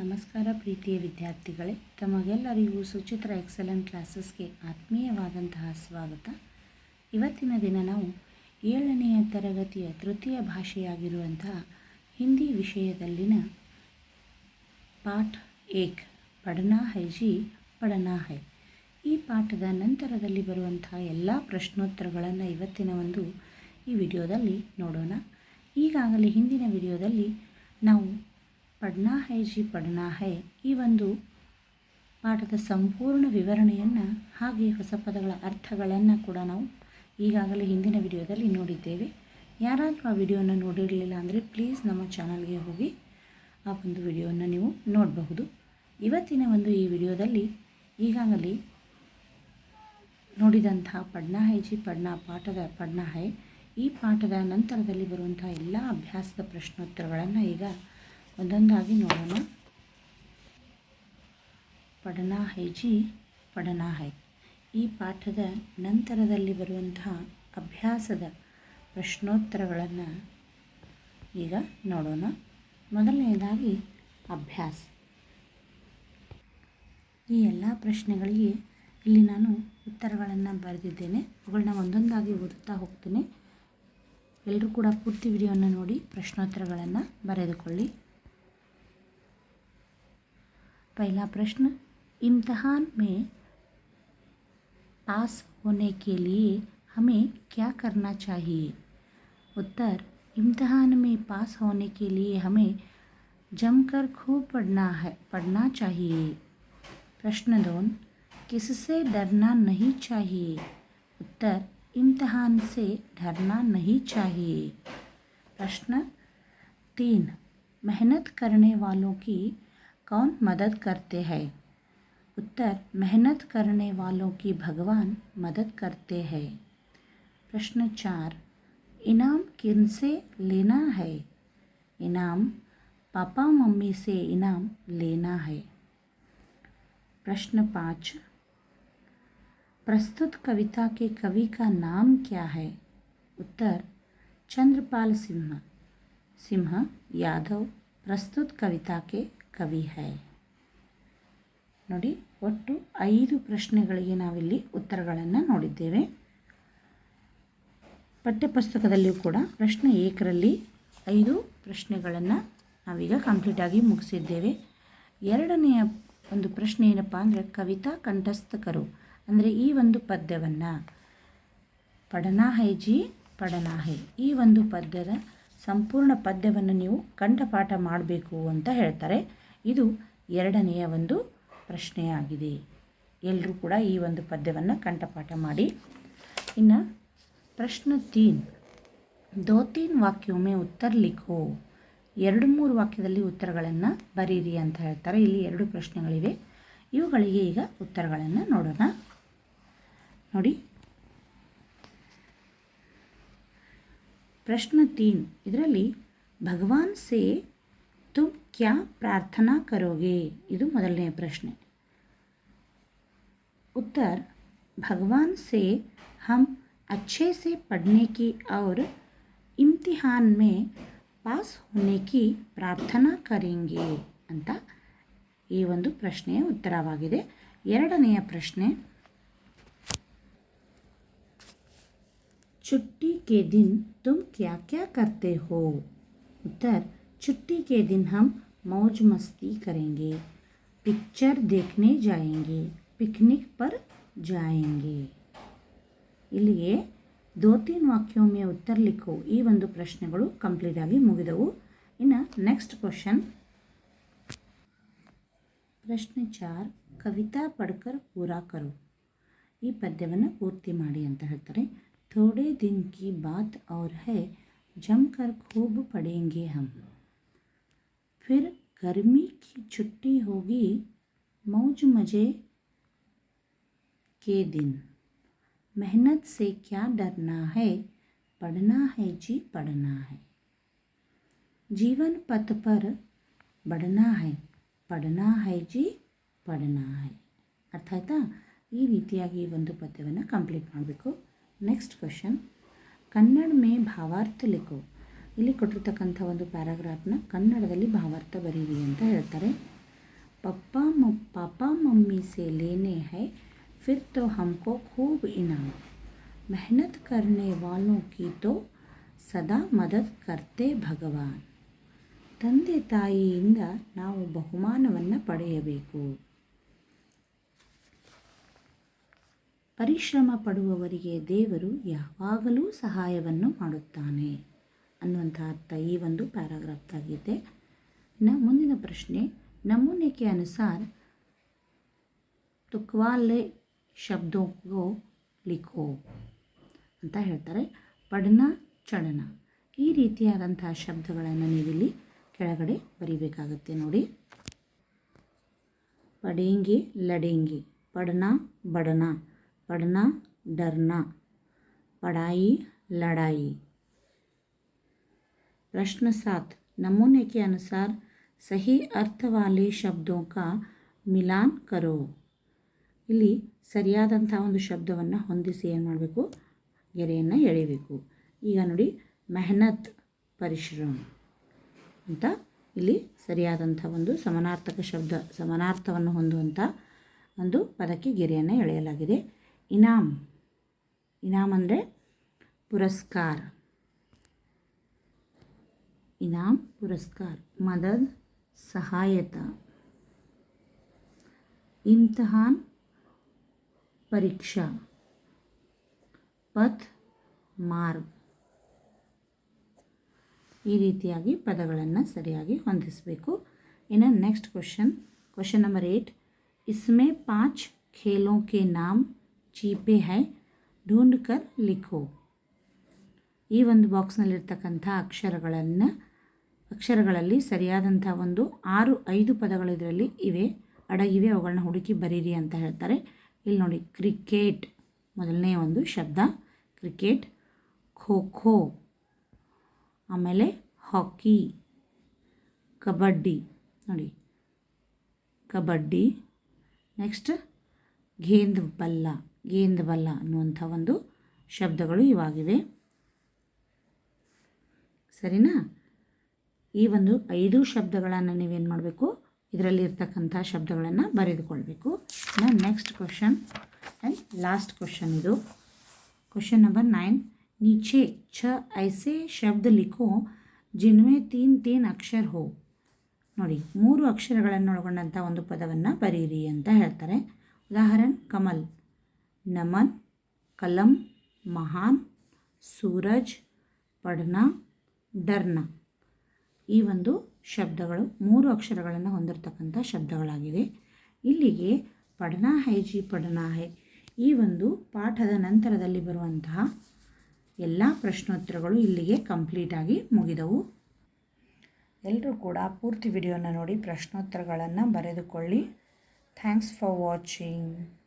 ನಮಸ್ಕಾರ ಪ್ರೀತಿಯ ವಿದ್ಯಾರ್ಥಿಗಳೇ, ತಮಗೆಲ್ಲರಿಗೂ ಸುಚಿತ್ರ ಎಕ್ಸಲೆಂಟ್ ಕ್ಲಾಸಸ್ಗೆ ಆತ್ಮೀಯವಾದಂತಹ ಸ್ವಾಗತ. ಇವತ್ತಿನ ದಿನ ನಾವು ಏಳನೆಯ ತರಗತಿಯ ತೃತೀಯ ಭಾಷೆಯಾಗಿರುವಂತಹ ಹಿಂದಿ ವಿಷಯದಲ್ಲಿನ ಪಾಠ ಏಕ್ ಪಡನಾ ಹೈ ಜಿ ಪಡನಾ ಹೈ ಈ ಪಾಠದ ನಂತರದಲ್ಲಿ ಬರುವಂತಹ ಎಲ್ಲ ಪ್ರಶ್ನೋತ್ತರಗಳನ್ನು ಇವತ್ತಿನ ಒಂದು ಈ ವಿಡಿಯೋದಲ್ಲಿ ನೋಡೋಣ. ಈಗಾಗಲೇ ಹಿಂದಿನ ವಿಡಿಯೋದಲ್ಲಿ ನಾವು ಪಡ್ನಾ ಹೈ ಜಿ ಪಡ್ನಾ ಹೈ ಈ ಒಂದು ಪಾಠದ ಸಂಪೂರ್ಣ ವಿವರಣೆಯನ್ನು ಹಾಗೆ ಹೊಸ ಪದಗಳ ಅರ್ಥಗಳನ್ನು ಕೂಡ ನಾವು ಈಗಾಗಲೇ ಹಿಂದಿನ ವಿಡಿಯೋದಲ್ಲಿ ನೋಡಿದ್ದೇವೆ. ಯಾರಾದರೂ ಆ ವಿಡಿಯೋನ ನೋಡಿರಲಿಲ್ಲ ಅಂದರೆ ಪ್ಲೀಸ್ ನಮ್ಮ ಚಾನಲ್ಗೆ ಹೋಗಿ ಆ ಒಂದು ವಿಡಿಯೋವನ್ನು ನೀವು ನೋಡಬಹುದು. ಇವತ್ತಿನ ಒಂದು ಈ ವಿಡಿಯೋದಲ್ಲಿ ಈಗಾಗಲೇ ನೋಡಿದಂತಹ ಪಡ್ನಾ ಹೈ ಜಿ ಪಡ್ನಾ ಪಾಠದ ಪಡ್ನಾ ಹೈ ಈ ಪಾಠದ ನಂತರದಲ್ಲಿ ಬರುವಂಥ ಎಲ್ಲ ಅಭ್ಯಾಸದ ಪ್ರಶ್ನೋತ್ತರಗಳನ್ನು ಈಗ ಒಂದೊಂದಾಗಿ ನೋಡೋಣ. ಪಡನಾ ಹೈ ಜಿ ಪಡನಾ ಹೈ ಈ ಪಾಠದ ನಂತರದಲ್ಲಿ ಬರುವಂತಹ ಅಭ್ಯಾಸದ ಪ್ರಶ್ನೋತ್ತರಗಳನ್ನು ಈಗ ನೋಡೋಣ. ಮೊದಲನೆಯದಾಗಿ ಅಭ್ಯಾಸ. ಈ ಎಲ್ಲ ಪ್ರಶ್ನೆಗಳಿಗೆ ಇಲ್ಲಿ ನಾನು ಉತ್ತರಗಳನ್ನು ಬರೆದಿದ್ದೇನೆ. ಅವುಗಳನ್ನ ಒಂದೊಂದಾಗಿ ಓದುತ್ತಾ ಹೋಗ್ತೇನೆ. ಎಲ್ಲರೂ ಕೂಡ ಪೂರ್ತಿ ವಿಡಿಯೋನ ನೋಡಿ ಪ್ರಶ್ನೋತ್ತರಗಳನ್ನು ಬರೆದುಕೊಳ್ಳಿ. पहला प्रश्न, इम्तहान में पास होने के लिए हमें क्या करना चाहिए? उत्तर, इम्तहान में पास होने के लिए हमें जमकर खूब पढ़ना है, पढ़ना चाहिए। प्रश्न दोन किससे डरना नहीं चाहिए? उत्तर, इम्तहान से डरना नहीं चाहिए। प्रश्न तीन, मेहनत करने वालों की कौन मदद करते हैं? उत्तर, मेहनत करने वालों की भगवान मदद करते हैं। प्रश्न चार, इनाम किन से लेना है? इनाम, पापा मम्मी से इनाम लेना है। प्रश्न पाँच, प्रस्तुत कविता के कवि का नाम क्या है? उत्तर, चंद्रपाल सिंह सिंह यादव, प्रस्तुत कविता के ಕವಿ ಹೈ. ನೋಡಿ, ಒಟ್ಟು ಐದು ಪ್ರಶ್ನೆಗಳಿಗೆ ನಾವಿಲ್ಲಿ ಉತ್ತರಗಳನ್ನು ನೋಡಿದ್ದೇವೆ. ಪಠ್ಯಪುಸ್ತಕದಲ್ಲಿಯೂ ಕೂಡ ಪ್ರಶ್ನೆ ಏಕರಲ್ಲಿ ಐದು ಪ್ರಶ್ನೆಗಳನ್ನು ನಾವೀಗ ಕಂಪ್ಲೀಟಾಗಿ ಮುಗಿಸಿದ್ದೇವೆ. ಎರಡನೆಯ ಒಂದು ಪ್ರಶ್ನೆ ಏನಪ್ಪ ಅಂದರೆ, ಕವಿತಾ ಕಂಠಸ್ಥಕರು ಅಂದರೆ ಈ ಒಂದು ಪದ್ಯವನ್ನು ಪಡನಾ ಹೈ ಜಿ ಪಡನಾ ಹೈ. ಈ ಒಂದು ಪದ್ಯದ ಸಂಪೂರ್ಣ ಪದ್ಯವನ್ನು ನೀವು ಕಂಠಪಾಠ ಮಾಡಬೇಕು ಅಂತ ಹೇಳ್ತಾರೆ. ಇದು ಎರಡನೆಯ ಒಂದು ಪ್ರಶ್ನೆಯಾಗಿದೆ. ಎಲ್ಲರೂ ಕೂಡ ಈ ಒಂದು ಪದ್ಯವನ್ನು ಕಂಠಪಾಠ ಮಾಡಿ. ಇನ್ನು ಪ್ರಶ್ನೆ ತೀನ್. ದೋ ತೀನ್ ವಾಕ್ಯೊಮ್ಮೆ ಉತ್ತರ ಲಿಖೋ. ಎರಡು ಮೂರು ವಾಕ್ಯದಲ್ಲಿ ಉತ್ತರಗಳನ್ನು ಬರೀರಿ ಅಂತ ಹೇಳ್ತಾರೆ. ಇಲ್ಲಿ ಎರಡು ಪ್ರಶ್ನೆಗಳಿವೆ. ಇವುಗಳಿಗೆ ಈಗ ಉತ್ತರಗಳನ್ನು ನೋಡೋಣ. ನೋಡಿ. ಪ್ರಶ್ನೆ ತೀನ್. ಇದರಲ್ಲಿ ಭಗವಾನ್ ಸೇ ತುಮ್ ಕ್ಯಾ ಪ್ರಾರ್ಥನಾ ಕರೋಗೆ ಇದು ಮೊದಲನೆಯ ಪ್ರಶ್ನೆ उत्तर भगवान से हम अच्छे से पढ़ने की और इम्तिहान में ಪಾಸ್ होने की ಪ್ರಾರ್ಥನಾ ಕರೆಂಗೆ ಅಂತ ಈ ಒಂದು ಪ್ರಶ್ನೆಯ ಉತ್ತರವಾಗಿದೆ ಎರಡನೆಯ ಪ್ರಶ್ನೆ छुट्टी के दिन तुम क्या क्या करते हो उत्तर छुट्टी के दिन हम मौज मस्ती करेंगे पिक्चर देखने जाएंगे पिकनिक पर जाएंगे ಇಲ್ಲಿಗೆ ದೋ ತೀನ್ ವಾಕ್ಯೊಮ್ಮೆ ಉತ್ತರ ಲಿಖೋ ಈ ಒಂದು ಪ್ರಶ್ನೆಗಳು ಕಂಪ್ಲೀಟ್ ಆಗಿ ಮುಗಿದವು ಇನ್ನು ನೆಕ್ಸ್ಟ್ ಕ್ವಶನ್ ಪ್ರಶ್ನೆ ಚಾರ್ ಕವಿತಾ ಪಡ್ಕರ್ ಪೂರಾ ಕರು ಈ ಪದ್ಯವನ್ನು ಪೂರ್ತಿ ಮಾಡಿ ಅಂತ ಹೇಳ್ತಾರೆ थोड़े दिन की बात और है जमकर खूब पढ़ेंगे हम फिर गर्मी की छुट्टी होगी मौज मज़े के दिन मेहनत से क्या डरना है पढ़ना है जी पढ़ना है जीवन पथ पर बढ़ना है पढ़ना है जी पढ़ना है ಅರ್ಥ ಆಯ್ತಾ ಈ ರೀತಿಯಾಗಿ ಈ ಒಂದು ಪದ್ಯವನ್ನು ಕಂಪ್ಲೀಟ್ ಮಾಡಬೇಕು ನೆಕ್ಸ್ಟ್ ಕ್ವಶನ್ ಕನ್ನಡ ಮೇ ಭಾವಾರ್ಥ ಲಿಖೋ ಇಲ್ಲಿ ಕೊಟ್ಟಿರ್ತಕ್ಕಂಥ ಒಂದು ಪ್ಯಾರಾಗ್ರಾಫ್ನ ಕನ್ನಡದಲ್ಲಿ ಭಾವಾರ್ಥ ಬರೀರಿ ಅಂತ ಹೇಳ್ತಾರೆ. ಪಪ್ಪಾ ಮ, ಪಾಪ ಮಮ್ಮಿ ಸೆ ಲೇನೆ ಹೈ, ಫಿರ್ ತೋ ಹಮ್ಕೋ ಖೂಬ್ ಇನಾಮ್. ಮೆಹನತ್ ಕರ್ನೆ ವಾಲೋ ಕೀತೋ ಸದಾ ಮದದ್ ಕರ್ತೆ ಭಗವಾನ್. ತಂದೆ ತಾಯಿಯಿಂದ ನಾವು ಬಹುಮಾನವನ್ನು ಪಡೆಯಬೇಕು. ಪರಿಶ್ರಮ ಪಡುವವರಿಗೆ ದೇವರು ಯಾವಾಗಲೂ ಸಹಾಯವನ್ನು ಮಾಡುತ್ತಾನೆ. ಅನ್ನುವಂಥ ಅರ್ಥ ಈ ಒಂದು ಪ್ಯಾರಾಗ್ರಾಫ್ದಾಗಿದೆ. ಇನ್ನು ಮುಂದಿನ ಪ್ರಶ್ನೆ, ನಮೂನೆಗೆ ಅನುಸಾರ ತುಕ್ವಾಲೆ ಶಬ್ದೋ ಲಿಖೋ ಅಂತ ಹೇಳ್ತಾರೆ. ಪಡನ, ಚಡನ. ಈ ರೀತಿಯಾದಂತಹ ಶಬ್ದಗಳನ್ನು ನೀವಿಲ್ಲಿ ಕೆಳಗಡೆ ಬರೀಬೇಕಾಗುತ್ತೆ ನೋಡಿ. ಪಡೇಂಗಿ, ಲಡೇಂಗಿ. ಪಡನ, ಬಡನ. ಪಡನ, ಡರ್ನ. ಪಡಾಯಿ, ಲಡಾಯಿ. प्रश्न सात नमूने के अनुसार सही अर्थ वाले शब्दों का ಮಿಲಾನ್ ಕರೋ ಇಲ್ಲಿ ಸರಿಯಾದಂಥ ಒಂದು ಶಬ್ದವನ್ನು ಹೊಂದಿಸಿ ಏನು ಮಾಡಬೇಕು ಗೆರೆಯನ್ನು ಎಳಿಬೇಕು ಈಗ ನೋಡಿ ಮೆಹನತ್ ಪರಿಶ್ರಮ ಅಂತ ಇಲ್ಲಿ ಸರಿಯಾದಂಥ ಒಂದು ಸಮಾನಾರ್ಥಕ ಶಬ್ದ ಸಮಾನಾರ್ಥವನ್ನು ಹೊಂದುವಂಥ ಒಂದು ಪದಕ್ಕೆ ಗೆರೆಯನ್ನು ಎಳೆಯಲಾಗಿದೆ ಇನಾಮ್ ಇನಾಮ್ ಅಂದರೆ ಪುರಸ್ಕಾರ ಇನಾಮ್ ಪುರಸ್ಕಾರ ಮದದ್ ಸಹಾಯತ ಇಮ್ತಿಹಾನ್ ಪರೀಕ್ಷಾ ಪಥ್ ಮಾರ್ಗ್ ಈ ರೀತಿಯಾಗಿ ಪದಗಳನ್ನು ಸರಿಯಾಗಿ ಹೊಂದಿಸಬೇಕು ಇನ್ನು next question question number eight इसमें पांच खेलों के नाम ಚೀಪೆ ಹೈ ಢೂಂಡ್ ಕರ್ ಲಿಖೋ ಈ ಒಂದು ಬಾಕ್ಸ್ನಲ್ಲಿರ್ತಕ್ಕಂಥ ಅಕ್ಷರಗಳನ್ನು ಅಕ್ಷರಗಳಲ್ಲಿ ಸರಿಯಾದಂಥ ಒಂದು ಆರು, ಐದು ಪದಗಳು ಇದರಲ್ಲಿ ಇವೆ. ಅಡಗಿವೆ ಅವುಗಳನ್ನ ಹುಡುಕಿ ಬರೀರಿ ಅಂತ ಹೇಳ್ತಾರೆ. ಇಲ್ಲಿ ನೋಡಿ, ಕ್ರಿಕೆಟ್ ಮೊದಲನೇ ಒಂದು ಶಬ್ದ. ಕ್ರಿಕೆಟ್, ಖೋ ಖೋ. ಆಮೇಲೆ ಹಾಕಿ, ಕಬಡ್ಡಿ. ನೋಡಿ, ಕಬಡ್ಡಿ. ನೆಕ್ಸ್ಟ್ ಗೇಂದ್ ಬಲ್ಲ ಗೇಂದ್ ಬಲ್ಲ ಅನ್ನುವಂಥ ಒಂದು ಶಬ್ದಗಳು ಇವಾಗಿವೆ. ಸರಿನಾ? ಈ ಒಂದು ಐದು ಶಬ್ದಗಳನ್ನು ನೀವೇನು ಮಾಡಬೇಕು ಇದರಲ್ಲಿ ಇರ್ತಕ್ಕಂಥ ಶಬ್ದಗಳನ್ನು ಬರೆದುಕೊಳ್ಬೇಕು ಇನ್ನು next question and last question ಇದು ಕ್ವಶನ್ ನಂಬರ್ ನೈನ್ नीचे छ ऐसे शब्द लिखो जिनमें तीन तीन अक्षर हो ನೋಡಿ ಮೂರು ಅಕ್ಷರಗಳನ್ನು ಒಳಗೊಂಡಂಥ ಒಂದು ಪದವನ್ನು ಬರೀರಿ ಅಂತ ಹೇಳ್ತಾರೆ ಉದಾಹರಣೆ ಕಮಲ್ ನಮನ್ ಕಲಂ ಮಹಾನ್ ಸೂರಜ್ ಪಡ್ನ ಡರ್ನ ಈ ಒಂದು ಶಬ್ದಗಳು ಮೂರು ಅಕ್ಷರಗಳನ್ನು ಹೊಂದಿರತಕ್ಕಂಥ ಶಬ್ದಗಳಾಗಿವೆ. ಇಲ್ಲಿಗೆ ಪಡನಾ ಹೈ ಜಿ ಪಡನಾ ಹೈ ಈ ಒಂದು ಪಾಠದ ನಂತರದಲ್ಲಿ ಬರುವಂತಹ ಎಲ್ಲ ಪ್ರಶ್ನೋತ್ತರಗಳು ಇಲ್ಲಿಗೆ ಕಂಪ್ಲೀಟಾಗಿ ಮುಗಿದವು. ಎಲ್ಲರೂ ಕೂಡ ಪೂರ್ತಿ ವಿಡಿಯೋನ ನೋಡಿ ಪ್ರಶ್ನೋತ್ತರಗಳನ್ನು ಬರೆದುಕೊಳ್ಳಿ. Thanks for watching.